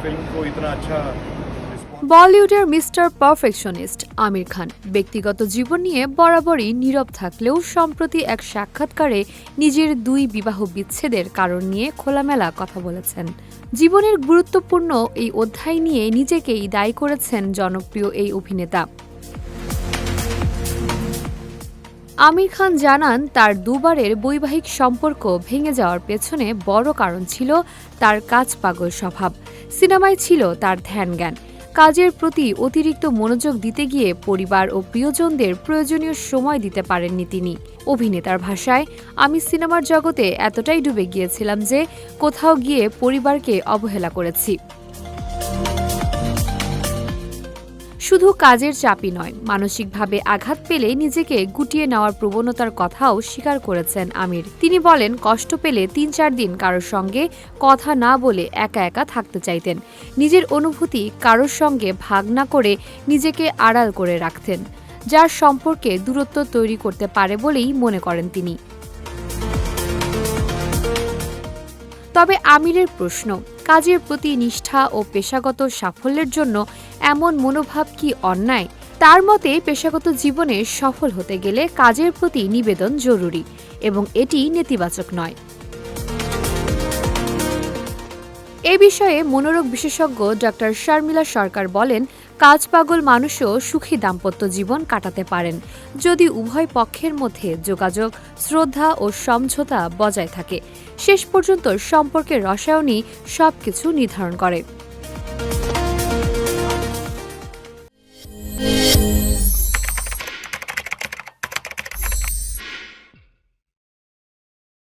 Film को इतना अच्छा रिस्पॉन्स বলিউডের মিস্টার পারফেকশনিস্ট আমির খান ব্যক্তিগত জীবন নিয়ে বরাবরই নীরব থাকলেও সম্প্রতি এক সাক্ষাৎকারে নিজের দুই বিবাহ বিচ্ছেদের কারণ নিয়ে খোলামেলা কথা বলেছেন জীবনের গুরুত্বপূর্ণ এই অধ্যায় নিয়ে নিজেকেই দায়ী করেছেন জনপ্রিয় এই অভিনেতা আমির খান জানান তার দুবারের বৈবাহিক সম্পর্ক ভেঙে যাওয়ার পেছনে বড় কারণ ছিল তার কাজ পাগল স্বভাব সিনেমায় ছিল তার ধ্যান জ্ঞান কাজের প্রতি অতিরিক্ত মনোযোগ দিতে গিয়ে পরিবার ও প্রিয়জনদের প্রয়োজনীয় সময় দিতে পারেননি তিনি। অভিনেতার ভাষায়, আমি সিনেমার জগতে এতটাই ডুবে গিয়েছিলাম যে কোথাও গিয়ে পরিবারকে অবহেলা করেছি। শুধু কাজের চাপই নয়, মানসিকভাবে আঘাত পেলে নিজেকে গুটিয়ে নেওয়ার প্রবণতার কথাও স্বীকার করেছেন আমির। তিনি বলেন, কষ্ট পেলে তিন চার দিন কারোর সঙ্গে কথা না বলে একা একা থাকতে চাইতেন। নিজের অনুভূতি কারোর সঙ্গে ভাগ না করে নিজেকে আড়াল করে রাখতেন, যার সম্পর্কে দূরত্ব তৈরি করতে পারে বলেই মনে করেন তিনি। তবে আমিরের প্রশ্ন কাজের প্রতি নিষ্ঠা ও পেশাগত সাফল্যের জন্য এমন মনোভাব কি অন্যায়? তার মতে, পেশাগত জীবনে সফল হতে গেলে কাজের প্রতি নিবেদন জরুরি এবং এটি নেতিবাচক নয়। এ বিষয়ে মনোরোগ বিশেষজ্ঞ ডক্টর শর্মিলা সরকার বলেন, কাজ পাগল মানুষও সুখী দাম্পত্য জীবন কাটাতে পারেন। যদি উভয় পক্ষের মধ্যে যোগাযোগ, শ্রদ্ধা ও সমঝোতা বজায় থাকে, শেষ পর্যন্ত সম্পর্কের রসায়নই সবকিছু নির্ধারণ করে।